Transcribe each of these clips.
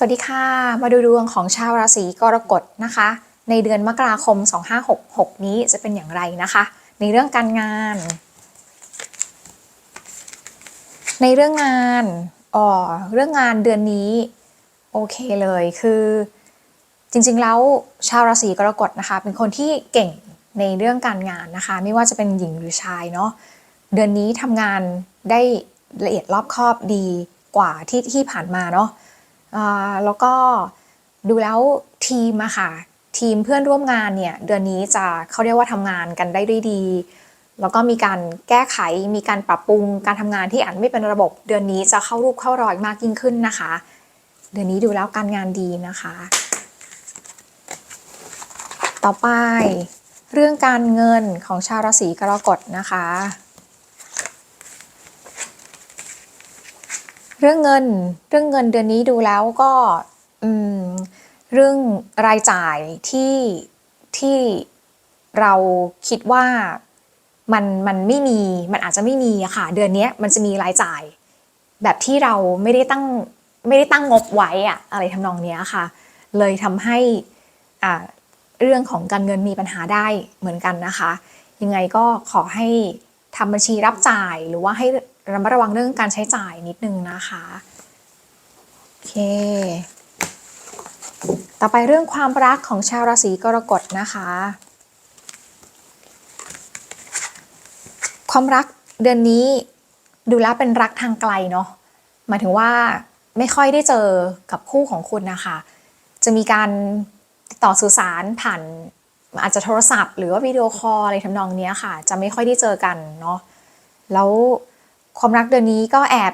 สวัสดีค่ะ มาดูดวงของชาวราศีกรกฎนะคะ ในเดือนมกราคม 2566 นี้จะเป็นอย่างไรนะคะ ในเรื่องการงาน ในเรื่องงานอ๋อเรื่องงานเดือนนี้ โอเคเลยคือจริงๆแล้วชาวราศีกรกฎนะคะ เป็นคนที่เก่งในเรื่องการงานนะคะ ไม่ว่าจะเป็นหญิงหรือชายเนาะเดือนนี้ทำงานได้ละเอียดรอบคอบดีกว่าที่ที่ผ่านมาเนาะ แล้วก็ดูแล้วทีมอะค่ะ ทีมเพื่อนร่วมงานเนี่ย เดือนนี้จะเขาเรียกว่าทำงานกันได้ด้วยดี แล้วก็มีการแก้ไขมีการปรับปรุงการทำงานที่อาจไม่เป็นระบบ เดือนนี้จะเข้ารูปเข้ารอยมากยิ่งขึ้นนะคะ เดือนนี้ดูแล้วการงานดีนะคะ ต่อไปเรื่องการเงินของชาวราศีกรกฎนะคะ เรื่องเงินเรื่องเงินเดือนนี้ดูแล้วก็อืมเรื่องรายจ่ายที่ที่เราคิดว่ามันมันไม่มีมันอาจจะไม่มีอะค่ะ เดือนนี้มันจะมีรายจ่าย แบบที่เราไม่ได้ตั้งไม่ได้ตั้งงบไว้อะอะไรทำนองนี้ค่ะ เลยทำให้อ่าเรื่องของการเงินมีปัญหาได้เหมือนกันนะคะ ยังไงก็ขอให้ ทำบัญชีรับจ่ายหรือว่าให้ระมัดระวังเรื่องการใช้จ่ายนิดนึงนะคะโอเค ต่อไปเรื่องความรักของชาวราศีกรกฎนะคะ ความรักเดือนนี้ดูแล้วเป็นรักทางไกลเนาะหมายถึงว่าไม่ค่อยได้เจอกับคู่ของคุณนะคะ จะมีการติดต่อสื่อสารผ่าน อาจจะโทรศัพท์หรือว่าวิดีโอคอลอะไรทำนองเนี้ยค่ะ จะไม่ค่อยได้เจอกันเนาะแล้วความรักเดือนนี้ก็แอบ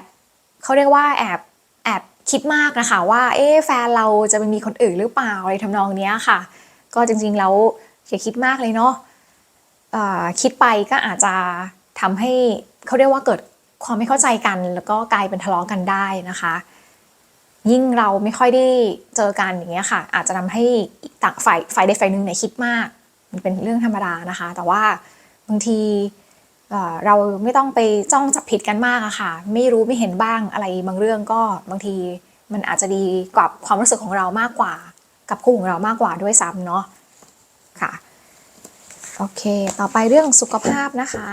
เขาเรียกว่าแอบแอบคิดมากนะคะว่าเอ๊ะแฟนเราจะไปมีคนอื่นหรือเปล่าอะไรทำนองเนี้ยค่ะ ก็จริงๆแล้วอย่าคิดมากเลยเนาะคิดไปก็อาจจะทำให้เขาเรียกว่าเกิดความไม่เข้าใจกัน แล้วก็กลายเป็นทะเลาะกันได้นะคะ ยิ่งเราไม่ค่อยได้เจอกันอย่างเงี้ยค่ะ อาจจะทำให้ต่างฝ่ายฝ่ายใดฝ่ายหนึ่งเนี่ยคิดมาก มันเป็นเรื่องธรรมดานะคะ แต่ว่าบางทีเอ่อเราไม่ต้องไปจ้องจับผิดกันมากอะค่ะ ไม่รู้ไม่เห็นบ้างอะไรบางเรื่องก็บางทีมันอาจจะดีกว่าความรู้สึกของเรามากกว่า กับคู่ของเรามากกว่าด้วยซ้ำเนาะค่ะโอเค ต่อไปเรื่องสุขภาพนะคะ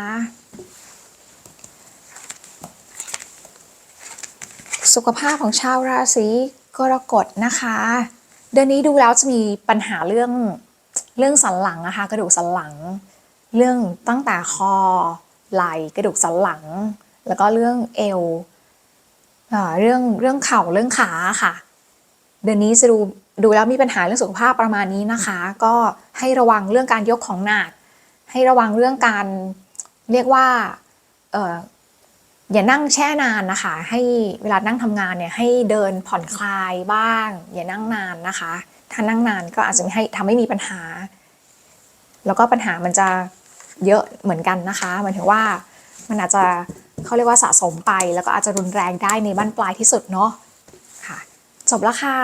สุขภาพของชาวราศีกรกฎนะคะ เดือนนี้ดูแล้วจะมีปัญหาเรื่องเรื่องสันหลังนะคะ กระดูกสันหลัง เรื่องตั้งแต่คอไหล่กระดูกสันหลัง แล้วก็เรื่องเอวเรื่องเรื่องเข่าเรื่องขาค่ะ เดือนนี้จะดูดูแล้วมีปัญหาเรื่องสุขภาพประมาณนี้นะคะ ก็ให้ระวังเรื่องการยกของหนักให้ระวังเรื่องการเรียกว่า อย่านั่งแช่นานนะคะ ให้เวลานั่งทำงานเนี่ยให้เดินผ่อนคลายบ้าง อย่านั่งนานนะคะ ถ้านั่งนานก็อาจจะให้ทำให้มีปัญหา แล้วก็ปัญหามันจะเยอะเหมือนกันนะคะหมายถึงว่ามันอาจจะเขาเรียกว่าสะสมไป แล้วก็อาจจะรุนแรงได้ในบ้านปลายที่สุดเนาะค่ะ จบแล้วค่ะ